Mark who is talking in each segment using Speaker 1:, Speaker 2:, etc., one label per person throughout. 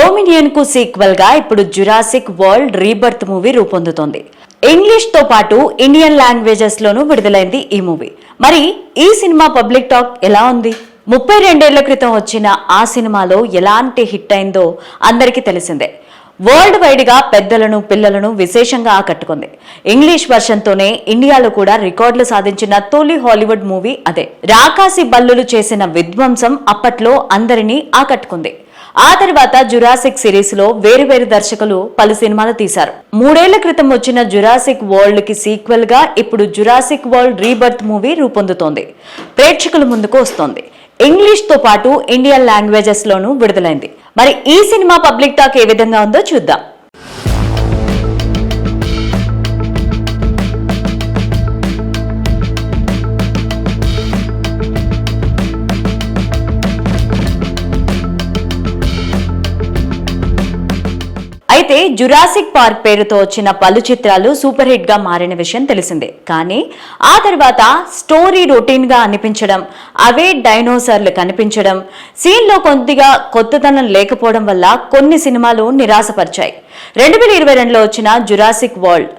Speaker 1: డోమినియన్కు సీక్వెల్గా ఇప్పుడు Jurassic World Rebirth movie రూపొందుతోంది. ఇంగ్లీష్తో పాటు ఇండియన్ లాంగ్వేజెస్ లోనూ విడుదలైంది ఈ మూవీ. మరి ఈ సినిమా పబ్లిక్ టాక్ ఎలా ఉంది? ముప్పై రెండేళ్ళ క్రితం వచ్చిన ఆ సినిమాలో ఎలాంటి హిట్ అయిందో అందరికీ తెలిసిందే. వరల్డ్ వైడ్గా పెద్దలను పిల్లలను విశేషంగా ఆకట్టుకుంది. ఇంగ్లీష్ వర్షన్తోనే ఇండియాలో కూడా రికార్డులు సాధించిన తొలి హాలీవుడ్ మూవీ అదే. రాకాసి బల్లులు చేసిన విధ్వంసం అప్పట్లో అందరినీ ఆకట్టుకుంది. ఆ తర్వాత జురాసిక్ సిరీస్లో వేరు వేరు దర్శకులు పలు సినిమాలు తీశారు. మూడేళ్ళ క్రితం వచ్చిన జురాసిక్ వరల్డ్కి సీక్వెల్గా ఇప్పుడు జురాసిక్ వరల్డ్ రీబర్త్ మూవీ రూపొందుతోంది. ప్రేక్షకుల ముందుకు వస్తోంది. ఇంగ్లీష్తో పాటు ఇండియన్ లాంగ్వేజెస్ లోనూ విడుదలైంది. మరి ఈ సినిమా పబ్లిక్ టాక్ ఏ విధంగా ఉందో చూద్దాం. అయితే జురాసిక్ పార్క్ పేరుతో వచ్చిన పలు చిత్రాలు సూపర్ హిట్గా మారిన విషయం తెలిసిందే. కానీ ఆ తర్వాత స్టోరీ రొటీన్గా అనిపించడం అవే డైనోసార్లు కనిపించడం సీన్లో కొద్దిగా కొత్తదనం లేకపోవడం వల్ల కొన్ని సినిమాలు నిరాశపరిచాయి. రెండు వేల ఇరవై రెండులో వచ్చిన జురాసిక్ వరల్డ్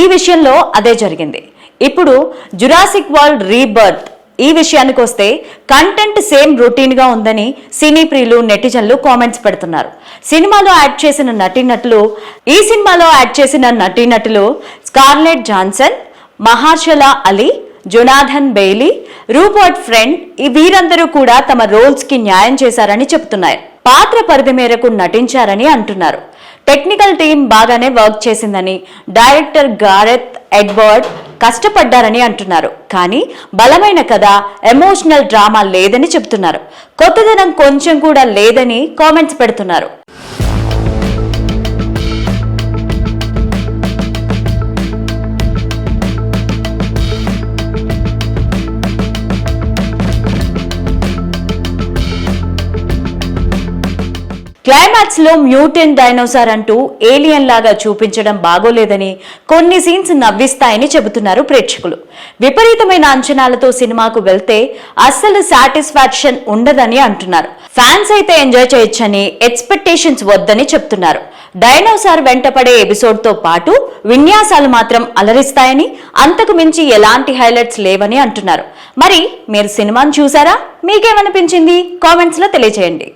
Speaker 1: ఈ విషయంలో అదే జరిగింది. ఇప్పుడు జురాసిక్ వరల్డ్ రీబర్త్ ఈ విషయానికి వస్తే కంటెంట్ సేమ్ రొటీన్గా ఉందని సినీ ప్రియులు నెటిజన్లు కామెంట్స్ పెడుతున్నారు. సినిమాలో యాడ్ చేసిన నటీనటులు ఈ సినిమాలో యాడ్ చేసిన నటీనటులు Scarlett Johansson Mahershala Ali Jonathan Bailey Rupert Friend ఈ వీరందరూ కూడా తమ రోల్స్కి న్యాయం చేశారని చెబుతున్నారు పాత్ర పరిధి మేరకు నటించారని అంటున్నారు. టెక్నికల్ టీం బాగానే వర్క్ చేసిందని డైరెక్టర్ గారెత్ ఎడ్వర్డ్ కష్టపడ్డారని అంటున్నారు. కానీ బలమైన కథ ఎమోషనల్ డ్రామా లేదని చెబుతున్నారు. కొత్తదనం కొంచెం కూడా లేదని కామెంట్స్ పెడుతున్నారు. క్లైమాక్స్లో మ్యూటెన్ డైనోసార్ అంటూ ఏలియన్ లాగా చూపించడం బాగోలేదని కొన్ని సీన్స్ నవ్విస్తాయని చెబుతున్నారు ప్రేక్షకులు. విపరీతమైన అంచనాలతో సినిమాకు వెళ్తే అస్సలు సాటిస్ఫాక్షన్ ఉండదని అంటున్నారు. ఫ్యాన్స్ అయితే ఎంజాయ్ చేయొచ్చని ఎక్స్పెక్టేషన్స్ వద్దని చెప్తున్నారు. డైనోసార్ వెంటపడే ఎపిసోడ్తో పాటు విన్యాసాలు మాత్రం అలరిస్తాయని అంతకు మించి ఎలాంటి హైలైట్స్ లేవని అంటున్నారు. మరి మీరు సినిమాను చూసారా? మీకేమనిపించింది? కామెంట్స్లో తెలియజేయండి